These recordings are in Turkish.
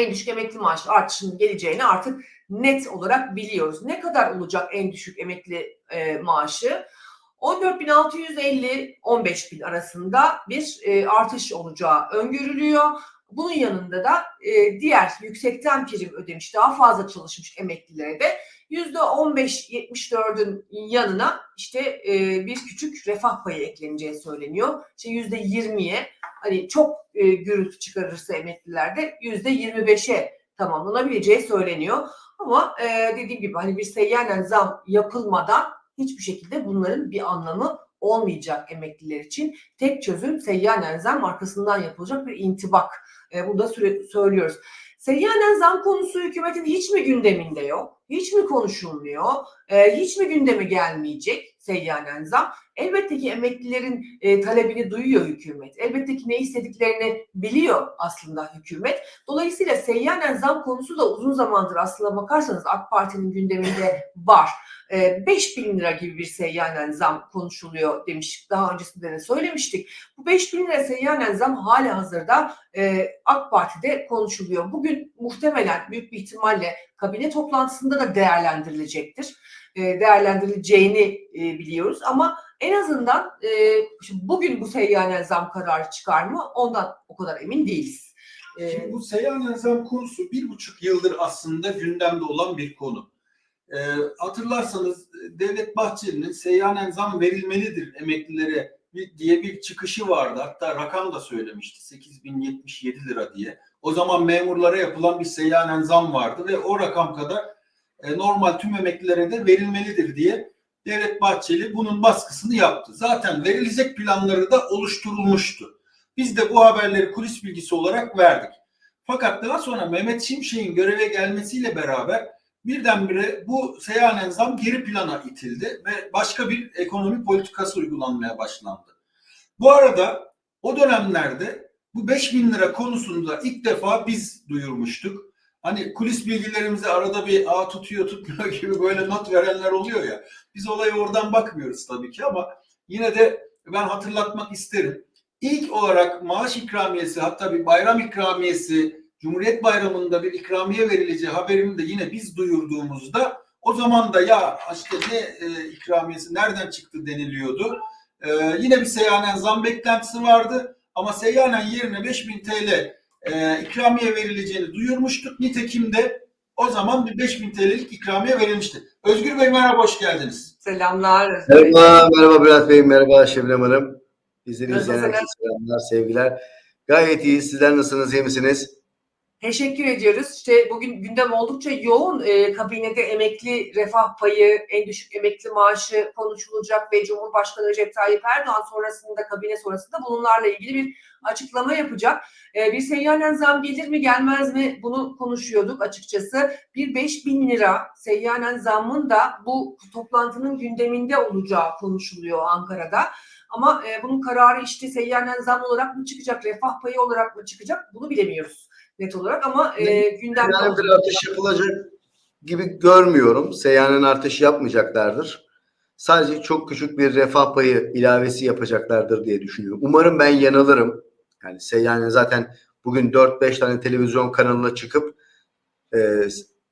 en düşük emekli maaşı artışının geleceğini artık net olarak biliyoruz. Ne kadar olacak en düşük emekli e, maaşı? 14.650-15.000 arasında bir e, artış olacağı öngörülüyor. Bunun yanında da e, diğer yüksekten prim ödemiş, daha fazla çalışmış emeklilere de %15-74'ün yanına işte e, bir küçük refah payı ekleneceği söyleniyor. İşte %20'ye hani çok e, gürültü çıkarırsa emeklilerde %25'e tamamlanabileceği söyleniyor. Ama e, dediğim gibi hani bir seyyanen zam yapılmadan hiçbir şekilde bunların bir anlamı olmayacak emekliler için. Tek çözüm seyyanen zam arkasından yapılacak bir intibak. E, bunu da süre, söylüyoruz. Seyyanen zam konusu hükümetin hiç mi gündeminde yok? Hiç mi konuşulmuyor? E, hiç mi gündeme gelmeyecek seyyanen zam? Elbette ki emeklilerin e, talebini duyuyor hükümet. Elbette ki ne istediklerini biliyor aslında hükümet. Dolayısıyla seyyanen zam konusu da uzun zamandır aslında bakarsanız AK Parti'nin gündeminde var. E, 5 bin lira gibi bir seyyanen zam konuşuluyor demiş. Daha öncesinde de söylemiştik. Bu 5 bin lira seyyanen zam hala hazırda e, AK Parti'de konuşuluyor. Bugün muhtemelen büyük bir ihtimalle kabine toplantısında da değerlendirilecektir. E, değerlendirileceğini e, biliyoruz ama en azından e, bugün bu seyyanen zam kararı çıkar mı ondan o kadar emin değiliz. Şimdi bu seyyanen zam konusu bir buçuk yıldır aslında gündemde olan bir konu. Hatırlarsanız Devlet Bahçeli'nin seyyanen zam verilmelidir emeklilere diye bir çıkışı vardı. Hatta rakam da söylemişti 8077 lira diye. O zaman memurlara yapılan bir seyyanen zam vardı ve o rakam kadar e, normal tüm emeklilere de verilmelidir diye Devlet Bahçeli bunun baskısını yaptı. Zaten verilecek planları da oluşturulmuştu. Biz de bu haberleri kulis bilgisi olarak verdik. Fakat daha sonra Mehmet Şimşek'in göreve gelmesiyle beraber birdenbire bu seyyanen zam geri plana itildi ve başka bir ekonomi politikası uygulanmaya başlandı. Bu arada o dönemlerde bu 5 bin lira konusunda ilk defa biz duyurmuştuk. Hani kulis bilgilerimizi arada bir a tutuyor tutmuyor gibi böyle not verenler oluyor ya. Biz olaya oradan bakmıyoruz tabii ki ama yine de ben hatırlatmak isterim. İlk olarak maaş ikramiyesi hatta bir bayram ikramiyesi Cumhuriyet Bayramı'nda bir ikramiye verileceği haberini de yine biz duyurduğumuzda o zaman da ya işte ne e, ikramiyesi nereden çıktı deniliyordu. E, yine bir seyyanen zam beklentisi vardı ama seyyanen yerine 5000 TL e, ikramiye verileceğini duyurmuştuk. Nitekim de o zaman bir 5000 TL'lik ikramiye verilmişti. Özgür Bey merhaba hoş geldiniz. selamlar. Merhaba, merhaba Bülent Bey, merhaba Şebnem Hanım. Bizleri izleyen herkese selamlar, sevgiler. Gayet iyi, sizler nasılsınız, iyi misiniz? Teşekkür ediyoruz. İşte bugün gündem oldukça yoğun. E, kabinede emekli refah payı, en düşük emekli maaşı konuşulacak ve Cumhurbaşkanı Recep Tayyip Erdoğan sonrasında kabine sonrasında bunlarla ilgili bir açıklama yapacak. E, bir seyyanen zam gelir mi gelmez mi bunu konuşuyorduk açıkçası. Bir 5 bin lira seyyanen zammın da bu toplantının gündeminde olacağı konuşuluyor Ankara'da. Ama e, bunun kararı işte seyyanen zam olarak mı çıkacak, refah payı olarak mı çıkacak bunu bilemiyoruz net olarak ama e, gündemde Yani bir artış yapılacak gibi görmüyorum. Seyyanen artış yapmayacaklardır. Sadece çok küçük bir refah payı ilavesi yapacaklardır diye düşünüyorum. Umarım ben yanılırım. Yani seyyanen zaten bugün 4-5 tane televizyon kanalına çıkıp e,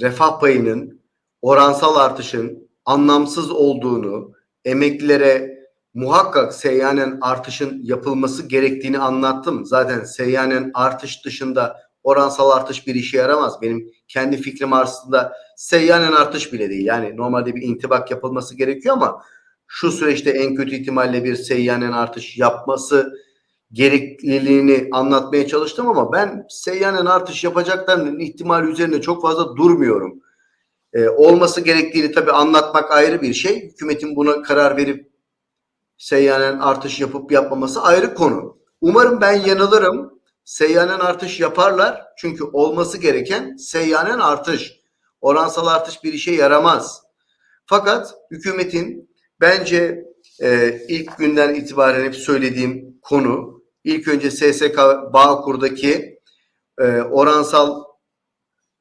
refah payının oransal artışın anlamsız olduğunu, emeklilere muhakkak seyyanen artışın yapılması gerektiğini anlattım. Zaten seyyanen artış dışında oransal artış bir işe yaramaz. Benim kendi fikrim aslında seyyanen artış bile değil. Yani normalde bir intibak yapılması gerekiyor ama şu süreçte en kötü ihtimalle bir seyyanen artış yapması gerekliliğini anlatmaya çalıştım ama ben seyyanen artış yapacaklarının ihtimali üzerine çok fazla durmuyorum. Ee, olması gerektiğini tabii anlatmak ayrı bir şey. Hükümetin buna karar verip seyyanen artış yapıp yapmaması ayrı konu. Umarım ben yanılırım. Seyyanen artış yaparlar. Çünkü olması gereken seyyanen artış. Oransal artış bir işe yaramaz. Fakat hükümetin bence e, ilk günden itibaren hep söylediğim konu ilk önce SSK Bağkur'daki e, oransal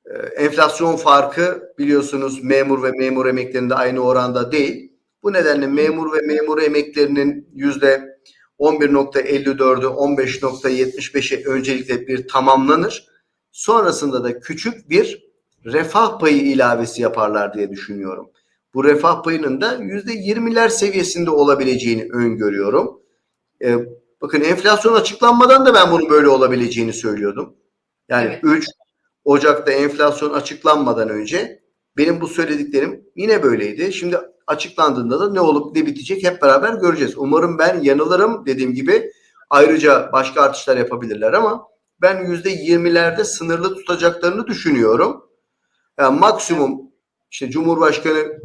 e, enflasyon farkı biliyorsunuz memur ve memur emeklerinde aynı oranda değil. Bu nedenle memur ve memur emeklerinin yüzde 11.54'ü 15.75'e öncelikle bir tamamlanır. Sonrasında da küçük bir refah payı ilavesi yaparlar diye düşünüyorum. Bu refah payının da yüzde yirmiler seviyesinde olabileceğini öngörüyorum. Ee, bakın enflasyon açıklanmadan da ben bunun böyle olabileceğini söylüyordum. Yani Evet. 3 Ocak'ta enflasyon açıklanmadan önce benim bu söylediklerim yine böyleydi. Şimdi açıklandığında da ne olup ne bitecek hep beraber göreceğiz. Umarım ben yanılırım dediğim gibi. Ayrıca başka artışlar yapabilirler ama ben yüzde yirmilerde sınırlı tutacaklarını düşünüyorum. Yani maksimum işte Cumhurbaşkanı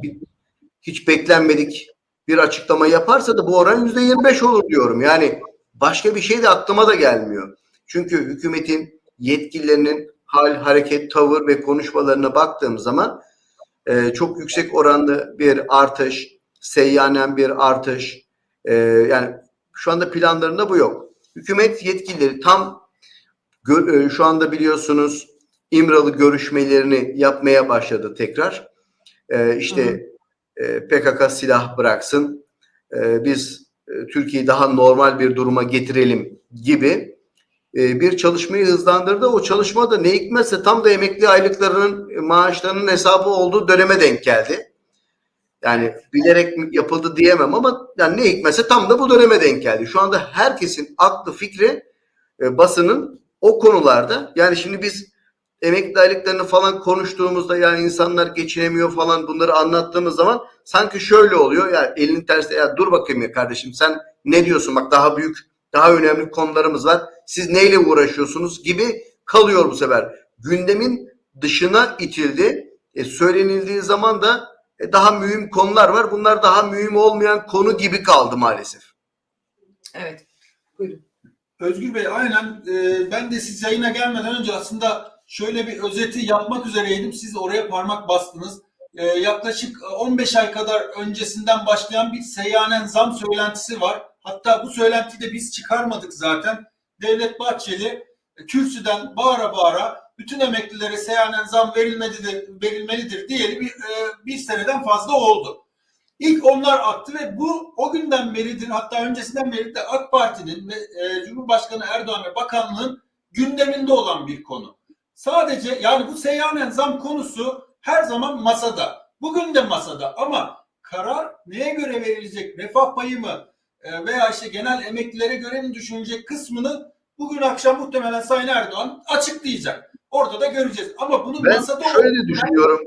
hiç beklenmedik bir açıklama yaparsa da bu oran yüzde yirmi beş olur diyorum. Yani başka bir şey de aklıma da gelmiyor. Çünkü hükümetin yetkililerinin hal, hareket, tavır ve konuşmalarına baktığım zaman e, çok yüksek oranlı bir artış, seyyanen bir artış, e, yani şu anda planlarında bu yok. Hükümet yetkilileri tam e, şu anda biliyorsunuz İmralı görüşmelerini yapmaya başladı tekrar. E, işte e, PKK silah bıraksın, e, biz Türkiye'yi daha normal bir duruma getirelim gibi e, bir çalışmayı hızlandırdı. O çalışma da ne hikmetse tam da emekli aylıklarının e, maaşlarının hesabı olduğu döneme denk geldi. Yani bilerek yapıldı diyemem ama yani ne hikmetse tam da bu döneme denk geldi. Şu anda herkesin aklı fikri e, basının o konularda. Yani şimdi biz emekli aylıklarını falan konuştuğumuzda yani insanlar geçinemiyor falan bunları anlattığımız zaman sanki şöyle oluyor. Ya elinin tersi ya dur bakayım ya kardeşim sen ne diyorsun bak daha büyük daha önemli konularımız var. Siz neyle uğraşıyorsunuz gibi kalıyor bu sefer. Gündemin dışına itildi. E, söylenildiği zaman da e, daha mühim konular var. Bunlar daha mühim olmayan konu gibi kaldı maalesef. Evet. Buyurun. Özgür Bey aynen e, ben de siz yayına gelmeden önce aslında şöyle bir özeti yapmak üzereydim. Siz oraya parmak bastınız. E, yaklaşık 15 ay kadar öncesinden başlayan bir seyyanen zam söylentisi var. Hatta bu söylentiyi de biz çıkarmadık zaten. Devlet Bahçeli e, kürsüden bağıra bağıra bütün emeklilere seyyanen zam verilmelidir, verilmelidir diyeli bir, e, bir seneden fazla oldu. İlk onlar attı ve bu o günden beridir hatta öncesinden beri de AK Parti'nin ve e, Cumhurbaşkanı Erdoğan ve bakanlığın gündeminde olan bir konu. Sadece yani bu seyyanen zam konusu her zaman masada. Bugün de masada ama karar neye göre verilecek? Refah payı mı e, veya işte genel emeklilere göre mi düşünecek kısmını bugün akşam muhtemelen Sayın Erdoğan açıklayacak. Orada da göreceğiz. Ama bunun Ben masada şöyle düşünüyorum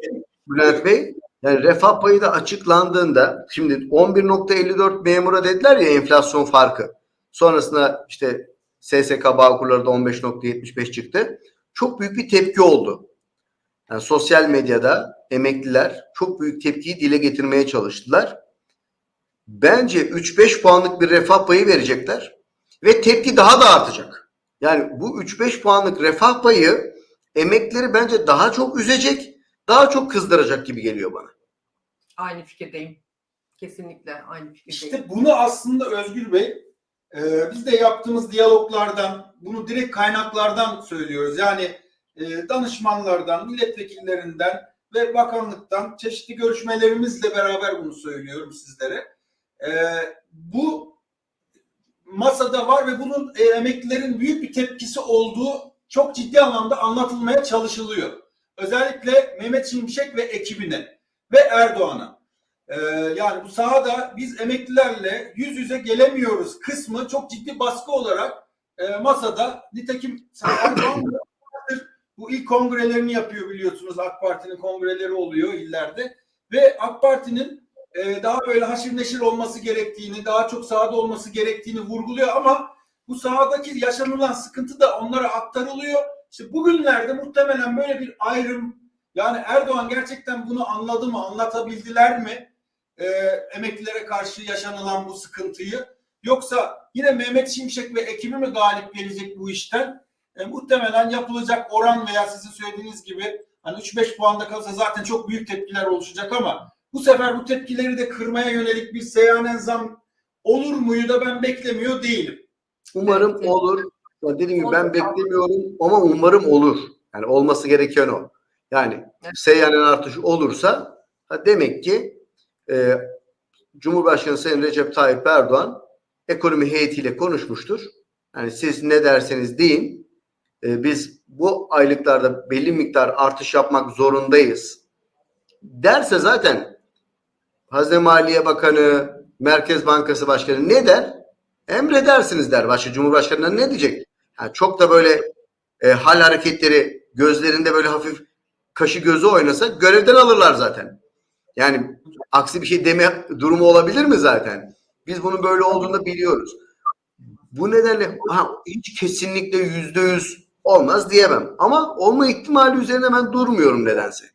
Bülent Bey. Yani refah payı da açıklandığında şimdi 11.54 memura dediler ya enflasyon farkı. Sonrasında işte SSK Bağkurları da 15.75 çıktı. Çok büyük bir tepki oldu. Yani sosyal medyada emekliler çok büyük tepkiyi dile getirmeye çalıştılar. Bence 3-5 puanlık bir refah payı verecekler ve tepki daha da artacak. Yani bu 3-5 puanlık refah payı emeklileri bence daha çok üzecek, daha çok kızdıracak gibi geliyor bana. Aynı fikirdeyim. Kesinlikle aynı fikirdeyim. İşte bunu aslında Özgür Bey e, biz de yaptığımız diyaloglardan, bunu direkt kaynaklardan söylüyoruz. Yani e, danışmanlardan, milletvekillerinden ve bakanlıktan çeşitli görüşmelerimizle beraber bunu söylüyorum sizlere. E, bu masada var ve bunun e, emeklilerin büyük bir tepkisi olduğu çok ciddi anlamda anlatılmaya çalışılıyor. Özellikle Mehmet Şimşek ve ekibine ve Erdoğan'a. Ee, yani bu sahada biz emeklilerle yüz yüze gelemiyoruz kısmı çok ciddi baskı olarak e, masada. Nitekim Erdoğan bu ilk kongrelerini yapıyor biliyorsunuz. AK Parti'nin kongreleri oluyor illerde. Ve AK Parti'nin e, daha böyle haşir neşir olması gerektiğini, daha çok sahada olması gerektiğini vurguluyor ama bu sahadaki yaşanılan sıkıntı da onlara aktarılıyor. İşte bugünlerde muhtemelen böyle bir ayrım yani Erdoğan gerçekten bunu anladı mı, anlatabildiler mi? E, emeklilere karşı yaşanılan bu sıkıntıyı. Yoksa yine Mehmet Şimşek ve ekibi mi galip gelecek bu işten? E, muhtemelen yapılacak oran veya sizin söylediğiniz gibi hani 3-5 puanda kalırsa zaten çok büyük tepkiler oluşacak ama bu sefer bu tepkileri de kırmaya yönelik bir seyyanen zam olur muyu da ben beklemiyor değilim. Umarım Evet. olur. Ya dediğim gibi ben beklemiyorum ama umarım olur. Yani olması gereken o. Yani Evet. seyyanen artış olursa ha demek ki e, Cumhurbaşkanı Sayın Recep Tayyip Erdoğan ekonomi heyetiyle konuşmuştur. Yani siz ne derseniz deyin e, biz bu aylıklarda belli miktar artış yapmak zorundayız derse zaten Hazine Maliye Bakanı, Merkez Bankası Başkanı ne der? Emredersiniz der. Başka Cumhurbaşkanı'na ne diyecek? Yani çok da böyle e, hal hareketleri gözlerinde böyle hafif kaşı gözü oynasa görevden alırlar zaten. Yani aksi bir şey deme durumu olabilir mi zaten? Biz bunun böyle olduğunu biliyoruz. Bu nedenle ha, hiç kesinlikle yüzde yüz olmaz diyemem. Ama olma ihtimali üzerine ben durmuyorum nedense.